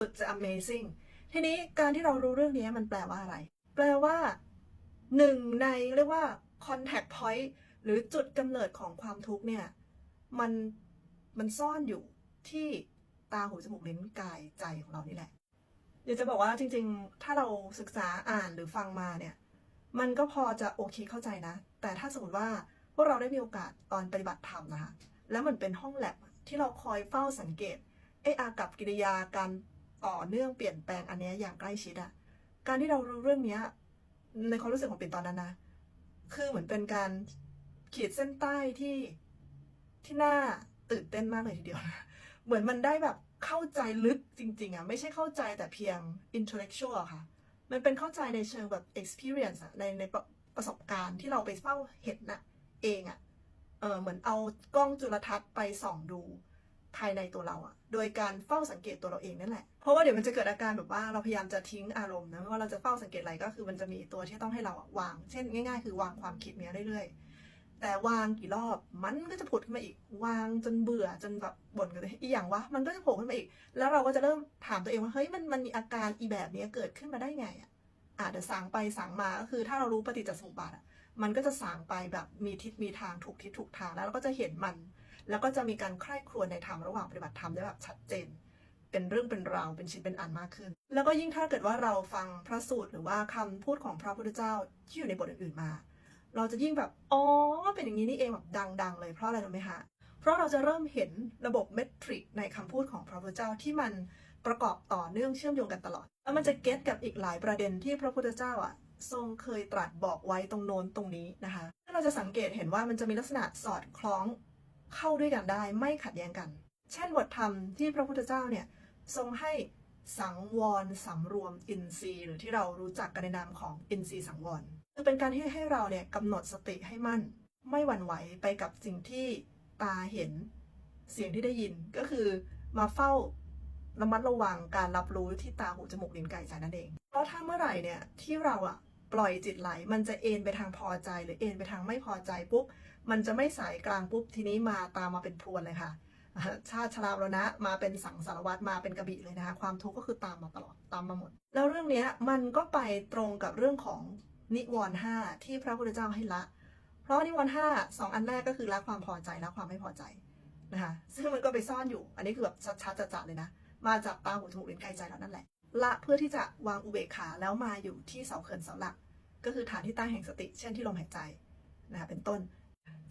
สุดจะ amazing ทีนี้การที่เรารู้เรื่องนี้มันแปลว่าอะไร แปลว่าหนึ่งในเรียกว่า contact point หรือจุดกำเนิดของความทุกข์เนี่ยมันมันซ่อนอยู่ที่ตาหูจมูกลิ้นกายใจของเรานี่แหละอยากจะบอกว่าจริง ๆ ถ้าเราศึกษาอ่านหรือฟังมาเนี่ย มันก็พอจะโอเคเข้าใจนะ แต่ถ้าสมมติว่าพวกเราได้มีโอกาสตอนปฏิบัติธรรมนะคะ แล้วมันเป็นห้องแลบที่เราคอยเฝ้าสังเกตไออากับกิริยาการ ต่อเนื่องเปลี่ยนแปลงอันนี้อย่างใกล้ชิดอะการที่เรารู้เรื่องเนี้ย ในความรู้สึกของปิ่นตอนนั้นนะคือเหมือนเป็นการขีดเส้นใต้ที่ที่น่าตื่นเต้นมากเลยทีเดียวนะเหมือนมันได้แบบเข้าใจลึกจริง ๆอะไม่ใช่เข้าใจแต่เพียง intellectual ค่ะ มันเป็นเข้าใจในเชิงแบบ experience อะในในประประสบการณ์ที่เราไปเฝ้าเห็นน่ะเองอะเออเหมือนเอากล้องจุลทรรศน์ไปส่องดู ภายในตัวเราอะโดยการเฝ้าสังเกตตัวเราเองนั่นแหละ เพราะว่าเดี๋ยวมันจะเกิดอาการแบบว่าเราพยายามจะทิ้งอารมณ์นะไม่ว่าเราจะเฝ้าสังเกตอะไรก็คือมันจะมีตัวที่ต้องให้เราอะวาง เช่นง่าย ๆ คือวางความคิดเนี้ยเรื่อยๆ แต่วางกี่รอบมันก็จะผุดขึ้นมาอีก วางจนเบื่อจนแบบบ่นกันเลยอีอย่างวะมันก็จะโผล่ขึ้นมาอีก แล้วเราก็จะเริ่มถามตัวเองว่าเฮ้ยมันมันมีอาการอีแบบเนี้ยเกิดขึ้นมาได้ไงอะอาจจะสางไปสางมาก็คือถ้าเรารู้ปฏิจจสมุปบาทอะมันก็จะสางไปแบบมีทิศมีทางถูกทิศถูกทางแล้วเราก็จะเห็นมัน แล้วก็จะมีการใคร่ครวญในธรรมระหว่างปฏิบัติธรรมได้แบบชัดเจน เป็นเรื่องเป็นราวเป็นชิ้นเป็นอันมากขึ้น แล้วก็ยิ่งถ้าเกิดว่าเราฟังพระสูตรหรือว่าคำพูดของพระพุทธเจ้าที่อยู่ในบทอื่นๆมา เราจะยิ่งแบบอ๋อเป็นอย่างนี้นี่เองแบบดัง ๆ เลยเพราะอะไรรู้ไหมคะเพราะเราจะเริ่มเห็นระบบเมตริกในคำพูดของพระพุทธเจ้าที่มันประกอบต่อเนื่องเชื่อมโยงกันตลอด แล้วมันจะเก็ตกับอีกหลายประเด็นที่พระพุทธเจ้าอะทรงเคยตรัสบอกไว้ตรงโน้นตรงนี้นะคะถ้าเราจะสังเกตเห็นว่ามันจะมีลักษณะสอดคล้อง เข้าด้วยกันได้ไม่ขัดแย้งกัน เช่นบทธรรมที่พระพุทธเจ้าเนี่ยทรงให้สังวรสำรวมอินทรีย์ หรือที่เรารู้จักกันในนามของอินทรีย์สังวรคือเป็นการที่ให้เราเนี่ยกำหนดสติให้มั่น ไม่หวั่นไหวไปกับสิ่งที่ตาเห็นเสียงที่ได้ยินก็คือมาเฝ้าระมัดระวังการรับรู้ที่ตาหูจมูกลิ้นกายใจนั่นเอง เพราะถ้าเมื่อไหร่เนี่ยที่เราอะ ปล่อยจิตไหล มันจะเอ็นไปทางพอใจ หรือเอ็นไปทางไม่พอใจปุ๊บ มันจะไม่สายกลางปุ๊บ ทีนี้มาตามมาเป็นพรวนเลยค่ะอ่าชาติชราวนะมาเป็นสังสารวัตรมาเป็นกระบี่เลยนะคะ ความทุกข์ก็คือตามมาตลอดตามมาหมด แล้วเรื่องนี้มันก็ไปตรงกับเรื่องของนิวรณ์ห้าที่พระพุทธเจ้าให้ละ เพราะนิวรณ์ห้าสองอันแรกก็คือละความพอใจละความไม่พอใจนะคะซึ่งมันก็ไปซ่อนอยู่ อันนี้คือแบบชัดๆจะๆเลยนะ มาจากตาหูจมูกลิ้นกายใจเรานั่นแหละ ละเพื่อที่จะวางอุเบกขาแล้วมาอยู่ที่เสาเขินเสาหลัก ก็คือฐานที่ตั้งแห่งสติ เช่นที่ลมหายใจนะคะเป็นต้น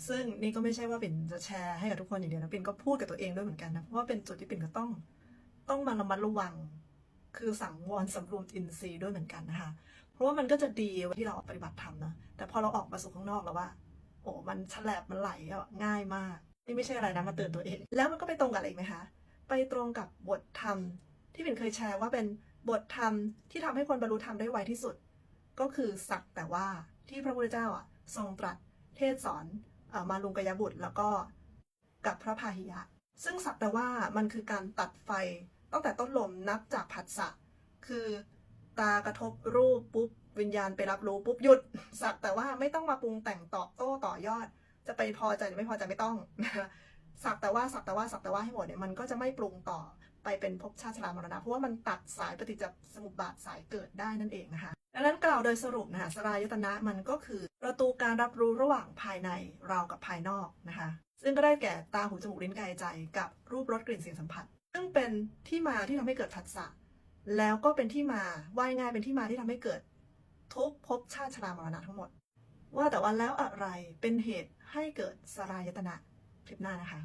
ซึ่งนี่ก็ไม่ใช่ว่าปิ่นจะแชร์ให้กับทุกคนอย่างเดียวนะปิ่นก็พูดกับตัวเองด้วยเหมือนกันนะเพราะว่าเป็นจุดที่ปิ่นก็ต้อง ต้องมาระมัดระวัง คือสังวรสำรวมอินทรีย์ด้วยเหมือนกันนะคะเพราะว่ามันก็จะดีที่เราปฏิบัติธรรมนะแต่พอเราออกมาสู่ข้างนอกแล้วว่า โอ้มันฉลบมันไหลอะง่ายมากนี่ไม่ใช่อะไรนะมาเตือนตัวเอง แล้วมันก็ไปตรงกับอะไรอีกไหมคะ ไปตรงกับบทธรรมที่ปิ่นเคยแชร์ว่าเป็น บทธรรมที่ทำให้คนบรรลุธรรมได้ไวที่สุด ก็คือสักแต่ว่าที่พระพุทธเจ้าอะทรงตรัสเทศสอนอมาลุงกยบุตรแล้วก็กับพระพาหิยะ ซึ่งสักแต่ว่ามันคือการตัดไฟตั้งแต่ต้นลมนับจากผัสสะคือตากระทบรูปปุ๊บวิญญาณไปรับรู้ปุ๊บหยุด สักแต่ว่าไม่ต้องมาปรุงแต่งต่อโต้ต่อยอด จะไปพอใจหรือไม่พอใจไม่ต้องสักแต่ว่าสักแต่ว่าสักแต่ว่าให้หมดเนี่ยมันก็จะไม่ปรุงต่อ ไปเป็นภพชาติชรามรณะเพราะว่ามันตัดสายปฏิจจสมุปบาทสายเกิดได้นั่นเองนะคะดังนั้นกล่าวโดยสรุปนะคะสลายตนะมันก็คือ ประตูการรับรู้ระหว่างภายในเรากับภายนอกนะคะ ซึ่งก็ได้แก่ตาหูจมูกลิ้นกายใจกับรูปรสกลิ่นเสียงสัมผัส ซึ่งเป็นที่มาที่ทำให้เกิดผัสสะแล้วก็เป็นที่มาว่ายง่ายเป็นที่มาที่ทำให้เกิด ทุกภพชาติชรามรณะทั้งหมด ว่าแต่ว่าแล้วอะไรเป็นเหตุให้เกิดสลายตนะคลิปหน้านะคะ